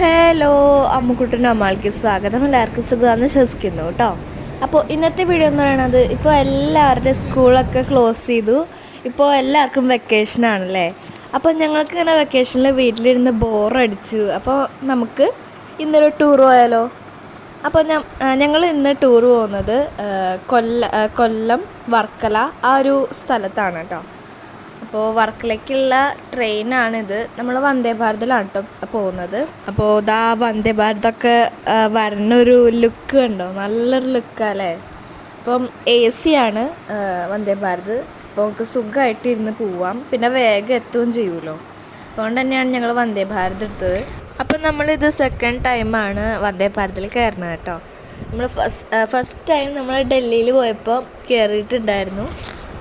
Hello അമ്മുക്കുട്ടനും അമ്മാൾക്ക് സ്വാഗതം. എല്ലാവർക്കും സുഖമാണെന്ന് വിശ്വസിക്കുന്നു കേട്ടോ. അപ്പോൾ ഇന്നത്തെ വീഡിയോ എന്ന് പറയുന്നത് ഇപ്പോൾ എല്ലാവരുടെ സ്കൂളൊക്കെ ക്ലോസ് ചെയ്തു. ഇപ്പോൾ എല്ലാവർക്കും വെക്കേഷൻ ആണല്ലേ? അപ്പോൾ ഞങ്ങൾക്ക് ഇങ്ങനെ വെക്കേഷനിൽ വീട്ടിലിരുന്ന് ബോറടിച്ചു അപ്പോൾ നമുക്ക് ഇന്നൊരു ടൂർ പോയാലോ? അപ്പോൾ ഞങ്ങൾ ഇന്ന് ടൂർ പോകുന്നത് കൊല്ല കൊല്ലം വർക്കല ആ ഒരു സ്ഥലത്താണ് കേട്ടോ. അപ്പോൾ വർക്കിലേക്കുള്ള ട്രെയിനാണിത്. നമ്മൾ വന്ദേ ഭാരതിലാണ് കേട്ടോ പോകുന്നത്. അപ്പോൾ ഇതാ വന്ദേ ഭാരതൊക്കെ വരണൊരു ലുക്ക് ഉണ്ടോ നല്ലൊരു ലുക്കല്ലേ? അപ്പം എ സി ആണ് വന്ദേ ഭാരത്. അപ്പോൾ നമുക്ക് സുഖമായിട്ട് ഇരുന്ന് പോവാം. പിന്നെ വേഗം എത്തുകയും ചെയ്യുമല്ലോ. അതുകൊണ്ട് തന്നെയാണ് ഞങ്ങൾ വന്ദേ ഭാരത് എടുത്തത്. അപ്പം നമ്മളിത് സെക്കൻഡ് ടൈമാണ് വന്ദേ ഭാരതിൽ കയറുന്നത് കേട്ടോ. നമ്മൾ ഫസ്റ്റ് ഫസ്റ്റ് ടൈം നമ്മൾ ഡൽഹിയിൽ പോയപ്പോൾ കയറിയിട്ടുണ്ടായിരുന്നു.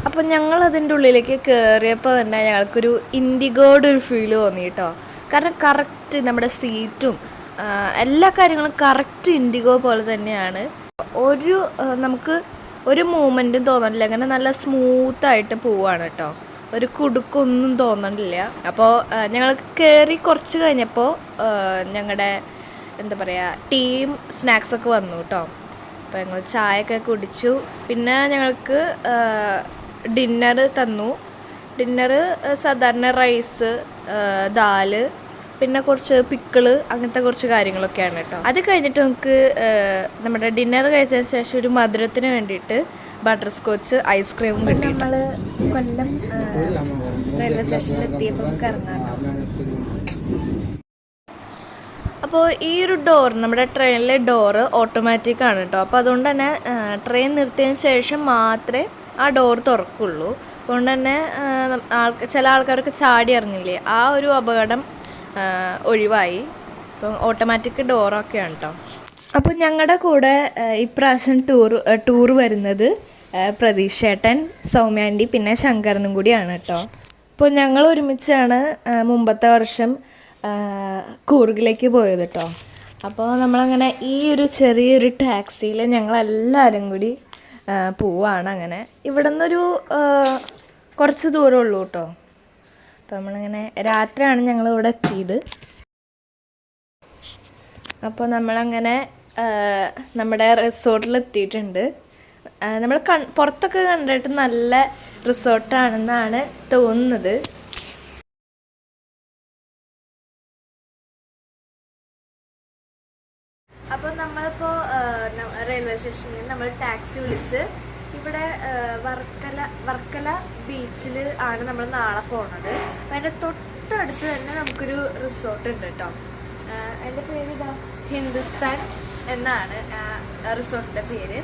അപ്പം ഞങ്ങൾ അതിന്റെ ഉള്ളിലേക്ക് കയറിയപ്പോൾ തന്നെ ഞങ്ങൾക്കൊരു ഇൻഡിഗോയുടെ ഒരു ഫീൽ തോന്നി കേട്ടോ കാരണം കറക്റ്റ് നമ്മുടെ സീറ്റും എല്ലാ കാര്യങ്ങളും കറക്റ്റ് ഇൻഡിഗോ പോലെ തന്നെയാണ്. ഒരു നമുക്ക് ഒരു മൂമെന്റും തോന്നണില്ല. അങ്ങനെ നല്ല സ്മൂത്തായിട്ട് പോവാണ് കേട്ടോ ഒരു കുടുക്കൊന്നും തോന്നണില്ല. അപ്പോൾ ഞങ്ങൾ കയറി കുറച്ച് കഴിഞ്ഞപ്പോൾ ഞങ്ങളുടെ എന്താ പറയുക ടീം സ്നാക്സൊക്കെ വന്നു കേട്ടോ അപ്പോൾ ഞങ്ങൾ ചായയൊക്കെ കുടിച്ചു. പിന്നെ ഞങ്ങൾക്ക് ഡിന്നർ തന്നു. ഡിന്നർ സാധാരണ റൈസ് ദാൽ പിന്നെ കുറച്ച് പിക്കിൾ അങ്ങനത്തെ കുറച്ച് കാര്യങ്ങളൊക്കെയാണ് കേട്ടോ അത് കഴിഞ്ഞിട്ട് നമുക്ക് നമ്മുടെ ഡിന്നർ കഴിച്ചതിന് ശേഷം ഒരു മധുരത്തിന് വേണ്ടിയിട്ട് ബട്ടർ സ്കോച്ച് ഐസ്ക്രീമും കിട്ടി നമ്മൾ കൊല്ലം റെയിൽവേ സ്റ്റേഷനിൽ എത്തിയപ്പോൾ കറങ്ങാം അപ്പോൾ ഈ ഒരു ഡോർ നമ്മുടെ ട്രെയിനിലെ ഡോറ് ഓട്ടോമാറ്റിക് ആണ് കേട്ടോ അപ്പോൾ അതുകൊണ്ട് തന്നെ ട്രെയിൻ നിർത്തിയതിന് ശേഷം മാത്രമേ ആ ഡോർ തുറക്കുള്ളൂ. അതുകൊണ്ട് തന്നെ ആൾക്ക് ചില ആൾക്കാർക്ക് ചാടി ഇറങ്ങില്ലേ? ആ ഒരു അപകടം ഒഴിവായി. ഇപ്പം ഓട്ടോമാറ്റിക് ഡോറൊക്കെയാണ് കേട്ടോ അപ്പോൾ ഞങ്ങളുടെ കൂടെ ഇപ്രാവശ്യം ടൂർ ടൂർ വരുന്നത് പ്രതീക്ഷേട്ടൻ സൗമ്യാന്റി പിന്നെ ശങ്കരനും കൂടിയാണ് കേട്ടോ അപ്പോൾ ഞങ്ങൾ ഒരുമിച്ചാണ് മുമ്പത്തെ വർഷം കൂർഗിലേക്ക് പോയത് കേട്ടോ അപ്പോൾ നമ്മളങ്ങനെ ഈ ഒരു ചെറിയൊരു ടാക്സിയിൽ ഞങ്ങളെല്ലാവരും കൂടി പോവാണ് അങ്ങനെ. ഇവിടെ നിന്നൊരു കുറച്ച് ദൂരം ഉള്ളൂ കേട്ടോ. അപ്പോൾ നമ്മളിങ്ങനെ രാത്രിയാണ് ഞങ്ങൾ ഇവിടെ എത്തിയത്. അപ്പോൾ നമ്മളങ്ങനെ നമ്മുടെ റിസോർട്ടിൽ എത്തിയിട്ടുണ്ട്. നമ്മൾ കൺ പുറത്തൊക്കെ കണ്ടിട്ട് നല്ല റിസോർട്ടാണെന്നാണ് തോന്നുന്നത്. അപ്പോൾ നമ്മളിപ്പോൾ റെയിൽവേ സ്റ്റേഷനിൽ നമ്മൾ ടാക്സി വിളിച്ച് ഇവിടെ വർക്കല വർക്കല ബീച്ചിൽ ആണ് നമ്മൾ നാളെ പോണത്. അപ്പം അതിന്റെ തൊട്ടടുത്ത് തന്നെ നമുക്കൊരു റിസോർട്ട് ഉണ്ട് കേട്ടോ അതിന്റെ പേര് ഇതാ ഹിന്ദുസ്ഥാൻ എന്നാണ് റിസോർട്ടിന്റെ പേര്.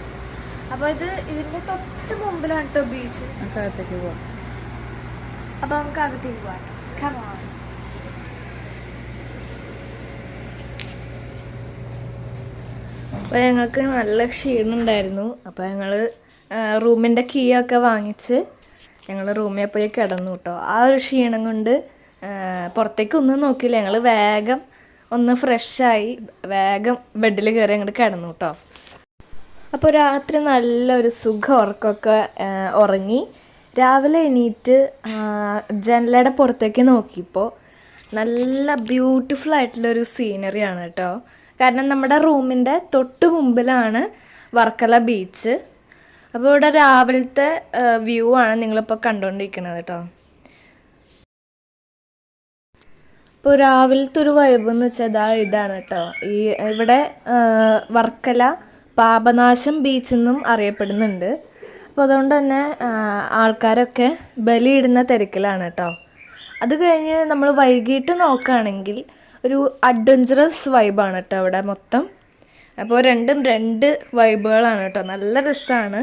അപ്പോൾ ഇത് ഇതിന്റെ തൊട്ട് മുമ്പിലാണ് കേട്ടോ ബീച്ച് അകത്തേക്ക് പോവാം. അപ്പോൾ നമുക്ക് അകത്തേക്ക് പോവാം. Come അപ്പോൾ ഞങ്ങൾക്ക് നല്ല ക്ഷീണമുണ്ടായിരുന്നു അപ്പോൾ ഞങ്ങൾ റൂമിന്റെ കീ ഒക്കെ വാങ്ങിച്ച് ഞങ്ങൾ റൂമിൽ പോയി കിടന്നു കേട്ടോ ആ ഒരു ക്ഷീണം കൊണ്ട് പുറത്തേക്കൊന്നും നോക്കിയില്ല. ഞങ്ങൾ വേഗം ഒന്ന് ഫ്രഷായി വേഗം ബെഡിൽ കയറി അങ്ങോട്ട് കിടന്നു കേട്ടോ അപ്പോൾ രാത്രി നല്ലൊരു സുഖ ഉറക്കമൊക്കെ ഉറങ്ങി. രാവിലെ എണീറ്റ് ജനലയുടെ പുറത്തേക്ക് നോക്കിയപ്പോൾ നല്ല ബ്യൂട്ടിഫുൾ ആയിട്ടുള്ളൊരു സീനറിയാണ് കേട്ടോ കാരണം നമ്മുടെ റൂമിന്റെ തൊട്ട് മുമ്പിലാണ് വർക്കല ബീച്ച് അപ്പോൾ ഇവിടെ രാവിലത്തെ വ്യൂ ആണ് നിങ്ങളിപ്പോൾ കണ്ടുകൊണ്ടിരിക്കുന്നത് കേട്ടോ ഇപ്പോൾ രാവിലത്തെ ഒരു വൈബ് എന്ന് വെച്ചാൽ ഇതാ ഇതാണ് കേട്ടോ ഈ ഇവിടെ വർക്കല പാപനാശം ബീച്ച് എന്നും അറിയപ്പെടുന്നുണ്ട്. അപ്പോൾ അതുകൊണ്ട് തന്നെ ആൾക്കാരൊക്കെ ബലിയിടുന്ന തിരക്കിലാണ് കേട്ടോ അത് കഴിഞ്ഞ് നമ്മൾ വൈകിട്ട് നോക്കുകയാണെങ്കിൽ ഒരു അഡ്വഞ്ചറസ് വൈബാണ് കേട്ടോ അവിടെ മൊത്തം. അപ്പോൾ രണ്ടും രണ്ട് വൈബുകളാണ് കേട്ടോ നല്ല രസമാണ്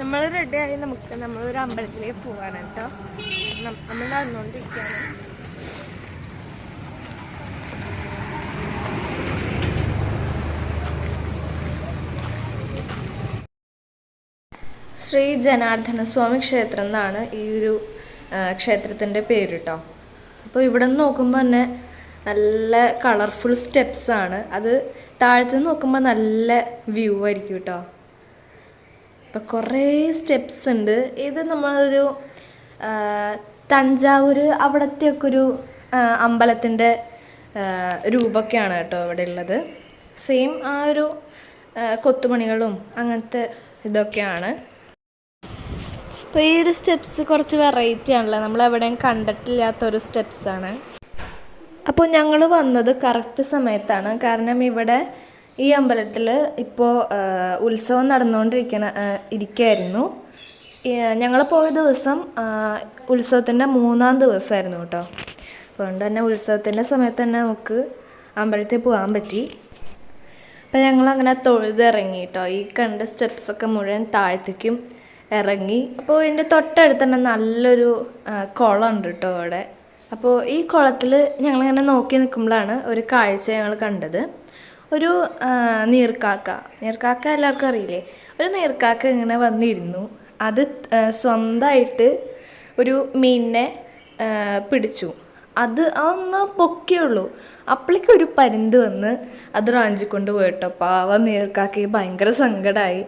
നമ്മൾ റെഡിയായി നമുക്ക് നമ്മളൊരു അമ്പലത്തിലേക്ക് പോവാണ് കേട്ടോ നമ്മൾ നടന്നുകൊണ്ടിരിക്കുകയാണ് ശ്രീ ജനാർദ്ദന സ്വാമി ക്ഷേത്രം എന്നാണ് ഈ ഒരു ക്ഷേത്രത്തിന്റെ പേര് കേട്ടോ അപ്പോൾ ഇവിടെ നിന്ന് നോക്കുമ്പോൾ തന്നെ നല്ല കളർഫുൾ സ്റ്റെപ്സ് ആണ്. അത് താഴത്തു നിന്ന് നോക്കുമ്പോൾ നല്ല വ്യൂ ആയിരിക്കും കേട്ടോ ഇപ്പം കുറേ സ്റ്റെപ്സ് ഉണ്ട്. ഇത് നമ്മളൊരു തഞ്ചാവൂർ അവിടത്തെയൊക്കെ ഒരു അമ്പലത്തിന്റെ രൂപമൊക്കെയാണ് കേട്ടോ ഇവിടെ ഉള്ളത് സെയിം ആ ഒരു കൊത്തുപണികളും അങ്ങനത്തെ ഇതൊക്കെയാണ്. അപ്പോൾ ഈ ഒരു സ്റ്റെപ്സ് കുറച്ച് വെറൈറ്റി ആണല്ലോ. നമ്മൾ എവിടെയും കണ്ടിട്ടില്ലാത്ത ഒരു സ്റ്റെപ്സാണ് അപ്പോൾ ഞങ്ങൾ വന്നത് കറക്റ്റ് സമയത്താണ്. കാരണം ഇവിടെ ഈ അമ്പലത്തിൽ ഇപ്പോൾ ഉത്സവം നടന്നുകൊണ്ടിരിക്കണ ഇരിക്കുകയായിരുന്നു ഞങ്ങൾ പോയ ദിവസം ഉത്സവത്തിന്റെ മൂന്നാം ദിവസമായിരുന്നു കേട്ടോ. അതുകൊണ്ട് തന്നെ ഉത്സവത്തിന്റെ സമയത്ത് തന്നെ നമുക്ക് അമ്പലത്തിൽ പോകാൻ പറ്റി. അപ്പം ഞങ്ങളങ്ങനെ തൊഴുതിറങ്ങി കേട്ടോ. ഈ കണ്ട സ്റ്റെപ്സൊക്കെ മുഴുവൻ താഴത്തേക്കും ഇറങ്ങി. അപ്പോൾ ഇതിന്റെ തൊട്ടടുത്ത് തന്നെ നല്ലൊരു കുളം ഉണ്ട് കേട്ടോ അവിടെ. അപ്പോൾ ഈ കുളത്തിൽ ഞങ്ങളിങ്ങനെ നോക്കി നിൽക്കുമ്പോഴാണ് ഒരു കാഴ്ച ഞങ്ങൾ കണ്ടത്. ഒരു നീർക്കാക്ക. നീർക്കാക്ക എല്ലാവർക്കും അറിയില്ലേ? ഒരു നീർക്കാക്ക ഇങ്ങനെ വന്നിരുന്നു. അത് സ്വന്തമായിട്ട് ഒരു മീനിനെ പിടിച്ചു. അത് അതൊന്ന് പൊക്കിയുള്ളൂ അപ്പോഴേക്കും ഒരു പരുന്ത് വന്ന് അത് റാഞ്ചിക്കൊണ്ട് പോയിട്ടോ. പാവ നീർക്കാക്കി ഭയങ്കര സങ്കടമായി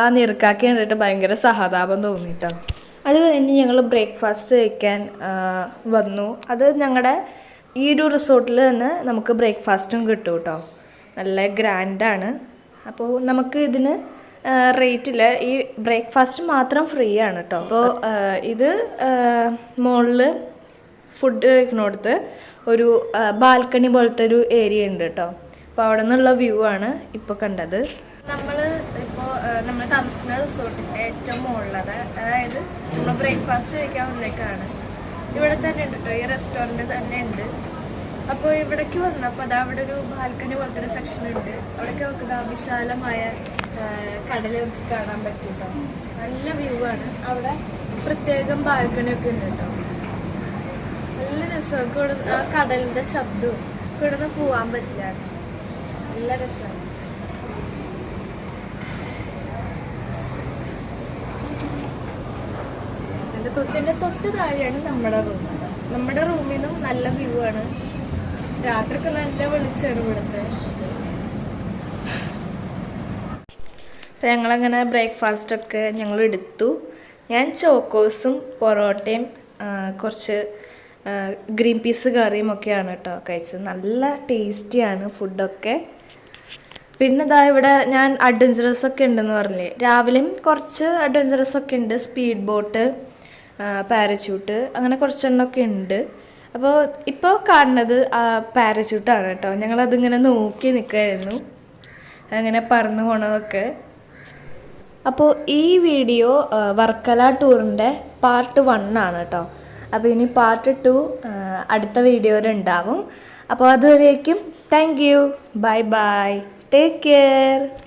ആ നീർക്കാക്കി കണ്ടിട്ട് ഭയങ്കര സഹതാപം തോന്നിട്ടോ. അത് കഴിഞ്ഞ് ഞങ്ങൾ ബ്രേക്ക്ഫാസ്റ്റ് കഴിക്കാൻ വന്നു. അത് ഞങ്ങളുടെ ഈ ഒരു റിസോർട്ടിൽ തന്നെ നമുക്ക് ബ്രേക്ക്ഫാസ്റ്റും കിട്ടും കേട്ടോ നല്ല ഗ്രാൻഡാണ്. അപ്പോൾ നമുക്ക് ഇതിന് റേറ്റിൽ ഈ ബ്രേക്ക്ഫാസ്റ്റ് മാത്രം ഫ്രീ ആണ് കേട്ടോ അപ്പോൾ ഇത് മുകളിൽ ഫുഡ് കഴിക്കണോടത്ത് ഒരു ബാൽക്കണി പോലത്തെ ഒരു ഏരിയ ഉണ്ട് കേട്ടോ അപ്പോൾ അവിടെ നിന്നുള്ള വ്യൂ ആണ് ഇപ്പോൾ കണ്ടത്. നമ്മൾ ഇപ്പോ നമ്മൾ താമസിക്കുന്ന റിസോർട്ടിന്റെ ഏറ്റവും മുകളിലത് അതായത് നമ്മൾ ബ്രേക്ക്ഫാസ്റ്റ് കഴിക്കാൻ വന്നേക്കാണ്. ഇവിടെ തന്നെ ഉണ്ട് കേട്ടോ ഈ റെസ്റ്റോറന്റ് തന്നെ ഉണ്ട്. അപ്പോൾ ഇവിടേക്ക് വന്നപ്പോൾ അതാ അവിടെ ഒരു ബാൽക്കണി പോലത്തെ ഒരു സെക്ഷൻ ഉണ്ട്. അവിടെയൊക്കെ നോക്കുക വിശാലമായ കടൽ കാണാൻ പറ്റും നല്ല വ്യൂ ആണ്. അവിടെ പ്രത്യേകം ബാൽക്കണി ഒക്കെ ഉണ്ട് കേട്ടോ നല്ല രസമൊക്കെ ആ കടലിന്റെ ശബ്ദവും. ഇവിടെ നിന്ന് പോവാൻ പറ്റില്ല. നല്ല രസമാണ് തൊട്ടിന്റെ തൊട്ട് താഴെയാണ് നമ്മുടെ റൂം നമ്മുടെ റൂമിൽ നിന്നും നല്ല വ്യൂ ആണ്. രാത്രിക്ക് നല്ല വെളിച്ചാണ് ഇവിടുത്തെ. അപ്പം ഞങ്ങളങ്ങനെ ബ്രേക്ക്ഫാസ്റ്റ് ഒക്കെ ഞങ്ങൾ എടുത്തു. ഞാൻ ചോക്കോസും പൊറോട്ടയും കുറച്ച് ഗ്രീൻ പീസ് കറിയും ഒക്കെയാണ് കേട്ടോ കഴിച്ചത്. നല്ല ടേസ്റ്റിയാണ് ഫുഡൊക്കെ പിന്നെ ഇതാ ഇവിടെ ഞാൻ അഡ്വഞ്ചറസ് ഒക്കെ ഉണ്ടെന്ന് പറഞ്ഞില്ലേ? രാവിലെയും കുറച്ച് അഡ്വഞ്ചറസ് ഒക്കെ ഉണ്ട്. സ്പീഡ് ബോട്ട് പാരച്യൂട്ട് അങ്ങനെ കുറച്ചെണ്ണമൊക്കെ ഉണ്ട്. അപ്പോൾ ഇപ്പോൾ കാണുന്നത് പാരച്യൂട്ടാണ് കേട്ടോ. ഞങ്ങളതിങ്ങനെ നോക്കി നിൽക്കുമായിരുന്നു അങ്ങനെ പറന്നു പോണതൊക്കെ. അപ്പോൾ ഈ വീഡിയോ വർക്കല ടൂറിന്റെ പാർട്ട് വൺ ആണ് കേട്ടോ. അപ്പോൾ ഇനി പാർട്ട് ടു അടുത്ത വീഡിയോയിൽ ഉണ്ടാവും അപ്പോൾ അതുവരേക്കും thank you bye bye Take care.